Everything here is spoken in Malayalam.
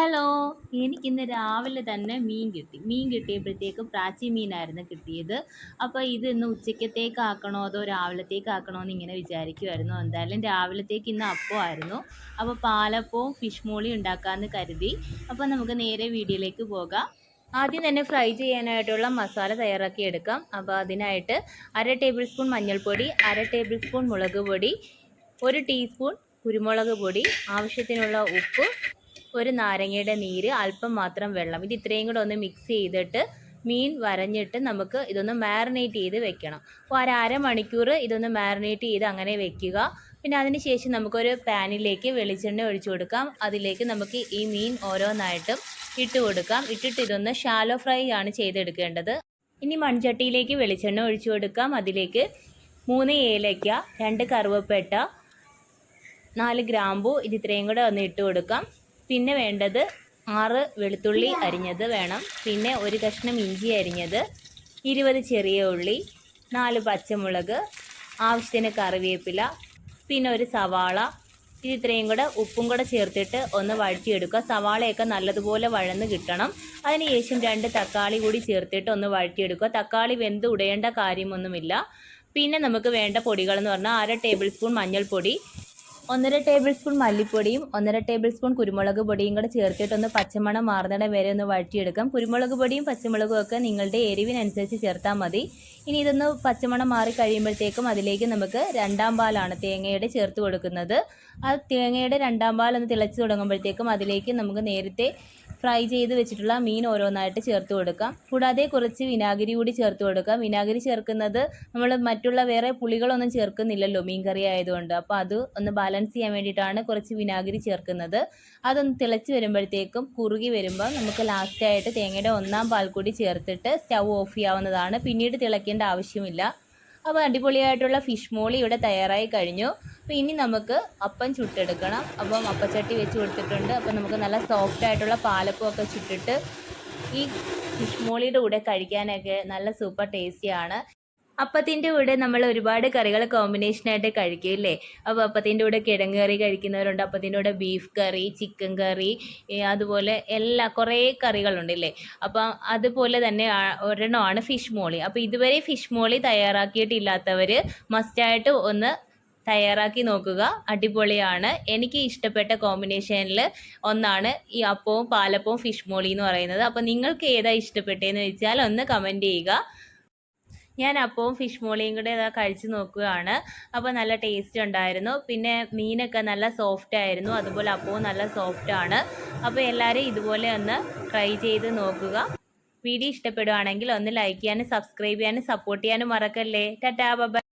ഹലോ എനിക്കിന്ന് രാവിലെ തന്നെ മീൻ കിട്ടി. മീൻ കിട്ടിയപ്പോഴത്തേക്ക് പ്രാച്ചി മീനായിരുന്നു കിട്ടിയത്. അപ്പോൾ ഇത് ഇന്ന് ഉച്ചക്കത്തേക്കാക്കണോ അതോ രാവിലത്തേക്കാക്കണോ എന്ന് ഇങ്ങനെ വിചാരിക്കുമായിരുന്നു എന്തായാലും രാവിലത്തേക്ക് ഇന്ന് അപ്പമായിരുന്നു അപ്പോൾ പാലപ്പവും ഫിഷ് മോളി ഉണ്ടാക്കാമെന്ന് കരുതി. അപ്പോൾ നമുക്ക് നേരെ വീഡിയോയിലേക്ക് പോകാം. ആദ്യം തന്നെ ഫ്രൈ ചെയ്യാനായിട്ടുള്ള മസാല തയ്യാറാക്കി എടുക്കാം. അപ്പോൾ അതിനായിട്ട് അര ടേബിൾ സ്പൂൺ മഞ്ഞൾപ്പൊടി അര ടേബിൾ സ്പൂൺ മുളക് പൊടി ഒരു ടീസ്പൂൺ കുരുമുളക് പൊടി ആവശ്യത്തിനുള്ള ഉപ്പ് ഒരു നാരങ്ങയുടെ നീര് അല്പം മാത്രം വെള്ളം. ഇത് ഇത്രയും കൂടെ ഒന്ന് മിക്സ് ചെയ്തിട്ട് മീൻ വരഞ്ഞിട്ട് നമുക്ക് ഇതൊന്ന് മാറിനേറ്റ് ചെയ്ത് വെക്കണം. അപ്പോൾ ഒരു അരമണിക്കൂർ ഇതൊന്ന് മാറിനേറ്റ് ചെയ്ത് അങ്ങനെ വെക്കുക. പിന്നെ അതിന് ശേഷം നമുക്കൊരു പാനിലേക്ക് വെളിച്ചെണ്ണ ഒഴിച്ചു കൊടുക്കാം. അതിലേക്ക് നമുക്ക് ഈ മീൻ ഓരോന്നായിട്ടും ഇട്ട് കൊടുക്കാം. ഇട്ടിട്ട് ഇതൊന്ന് ഷാലോ ഫ്രൈ ആണ് ചെയ്തെടുക്കേണ്ടത്. ഇനി മൺചട്ടിയിലേക്ക് വെളിച്ചെണ്ണ ഒഴിച്ചു കൊടുക്കാം. അതിലേക്ക് മൂന്ന് ഏലയ്ക്ക രണ്ട് കറുവപ്പട്ട നാല് ഗ്രാമ്പു ഇത് ഇത്രയും കൂടെ ഒന്ന് ഇട്ട് കൊടുക്കാം. പിന്നെ വേണ്ടത് ആറ് വെളുത്തുള്ളി അരിഞ്ഞത് വേണം. പിന്നെ ഒരു കഷ്ണം ഇഞ്ചി അരിഞ്ഞത് ഇരുപത് ചെറിയ ഉള്ളി നാല് പച്ചമുളക് ആവശ്യത്തിന് കറിവേപ്പില പിന്നെ ഒരു സവാള. ഇത് ഇത്രയും കൂടെ ഉപ്പും കൂടെ ചേർത്തിട്ട് ഒന്ന് വഴറ്റിയെടുക്കുക. സവാളയൊക്കെ നല്ലതുപോലെ വഴന്ന് കിട്ടണം. അതിനുശേഷം രണ്ട് തക്കാളി കൂടി ചേർത്തിട്ട് ഒന്ന് വഴറ്റിയെടുക്കുക. തക്കാളി വെന്ത് ഉടയേണ്ട കാര്യമൊന്നുമില്ല. പിന്നെ നമുക്ക് വേണ്ട പൊടികളെന്ന് പറഞ്ഞാൽ അര ടേബിൾ സ്പൂൺ മഞ്ഞൾപ്പൊടി ഒന്നര ടേബിൾ സ്പൂൺ മല്ലിപ്പൊടിയും ഒന്നര ടേബിൾ സ്പൂൺ കുരുമുളക് പൊടിയും കൂടെ ചേർത്തിട്ടൊന്ന് പച്ചമണം മാറുന്നിടം വരെ ഒന്ന് വഴറ്റിയെടുക്കാം. കുരുമുളക് പൊടിയും പച്ചമുളകും ഒക്കെ നിങ്ങളുടെ എരിവിനനുസരിച്ച് ചേർത്താൽ മതി. ഇനി ഇതൊന്ന് പച്ചമണം മാറി കഴിയുമ്പോഴത്തേക്കും അതിലേക്ക് നമുക്ക് രണ്ടാം പാലാണ് തേങ്ങയുടെ ചേർത്ത് കൊടുക്കുന്നത്. ആ തേങ്ങയുടെ രണ്ടാം പാൽ ഒന്ന് തിളച്ച് തുടങ്ങുമ്പോഴത്തേക്കും അതിലേക്ക് നമുക്ക് നേരത്തെ ഫ്രൈ ചെയ്ത് വെച്ചിട്ടുള്ള മീൻ ഓരോന്നായിട്ട് ചേർത്ത് കൊടുക്കാം. കൂടാതെ കുറച്ച് വിനാഗിരി കൂടി ചേർത്ത് കൊടുക്കാം. വിനാഗിരി ചേർക്കുന്നത് നമ്മൾ മറ്റുള്ള വേറെ പുളികളൊന്നും ചേർക്കുന്നില്ലല്ലോ മീൻ കറി ആയതുകൊണ്ട്. അപ്പോൾ അത് ഒന്ന് ബാലൻസ് ചെയ്യാൻ വേണ്ടിയിട്ടാണ് കുറച്ച് വിനാഗിരി ചേർക്കുന്നത്. അതൊന്ന് തിളച്ച് വരുമ്പോഴത്തേക്കും കുറുകി വരുമ്പോൾ നമുക്ക് ലാസ്റ്റായിട്ട് തേങ്ങയുടെ ഒന്നാം പാൽ കൂടി ചേർത്തിട്ട് സ്റ്റൗ ഓഫ് ചെയ്യാവുന്നതാണ്. പിന്നീട് തിളയ്ക്കേണ്ട ആവശ്യമില്ല. അപ്പോൾ അടിപൊളിയായിട്ടുള്ള ഫിഷ് മോളി ഇവിടെ തയ്യാറായി കഴിഞ്ഞു. അപ്പോൾ ഇനി നമുക്ക് അപ്പം ചുട്ടെടുക്കണം. അപ്പം അപ്പച്ചട്ടി വെച്ച് കൊടുത്തിട്ടുണ്ട്. അപ്പം നമുക്ക് നല്ല സോഫ്റ്റ് ആയിട്ടുള്ള പാലപ്പം ഒക്കെ ചുട്ടിട്ട് ഈ ഫിഷ് മോളിയുടെ കൂടെ കഴിക്കാനൊക്കെ നല്ല സൂപ്പർ ടേസ്റ്റിയാണ് അപ്പത്തിന്റെ കൂടെ നമ്മൾ ഒരുപാട് കറികൾ കോമ്പിനേഷൻ കോമ്പിനേഷനായിട്ട് കഴിക്കില്ലേ അപ്പോൾ അപ്പത്തിന്റെ കൂടെ കിഴങ്ങ് കറി കഴിക്കുന്നവരുണ്ട്. അപ്പത്തിന്റെ കൂടെ ബീഫ് കറി ചിക്കൻ കറി അതുപോലെ എല്ലാ കുറേ കറികളുണ്ടല്ലേ അപ്പോൾ അതുപോലെ തന്നെ ഒരെണ്ണമാണ് ഫിഷ് മോളി. അപ്പോൾ ഇതുവരെ ഫിഷ് മോളി തയ്യാറാക്കിയിട്ടില്ലാത്തവർ മസ്റ്റായിട്ട് ഒന്ന് തയ്യാറാക്കി നോക്കുക. അടിപൊളിയാണ്. എനിക്ക് ഇഷ്ടപ്പെട്ട കോമ്പിനേഷനിൽ ഒന്നാണ് ഈ അപ്പവും പാലപ്പവും ഫിഷ് മോളി എന്ന് പറയുന്നത്. അപ്പോൾ നിങ്ങൾക്ക് ഏതാ ഇഷ്ടപ്പെട്ടതെന്ന് വെച്ചാൽ ഒന്ന് കമന്റ് ചെയ്യുക. ഞാൻ അപ്പവും ഫിഷ് മോളിയും കൂടെ ഇതാ കഴിച്ചു നോക്കുകയാണ്. അപ്പോൾ നല്ല ടേസ്റ്റ് ഉണ്ടായിരുന്നു. പിന്നെ മീനൊക്കെ നല്ല സോഫ്റ്റ് ആയിരുന്നു. അതുപോലെ അപ്പവും നല്ല സോഫ്റ്റ് ആണ്. അപ്പോൾ എല്ലാവരും ഇതുപോലെ ഒന്ന് ട്രൈ ചെയ്ത് നോക്കുക. വീഡിയോ ഇഷ്ടപ്പെടുകയാണെങ്കിൽ ഒന്ന് ലൈക്ക് ചെയ്യാനും സബ്സ്ക്രൈബ് ചെയ്യാനും സപ്പോർട്ട് ചെയ്യാനും മറക്കല്ലേ. Tata bye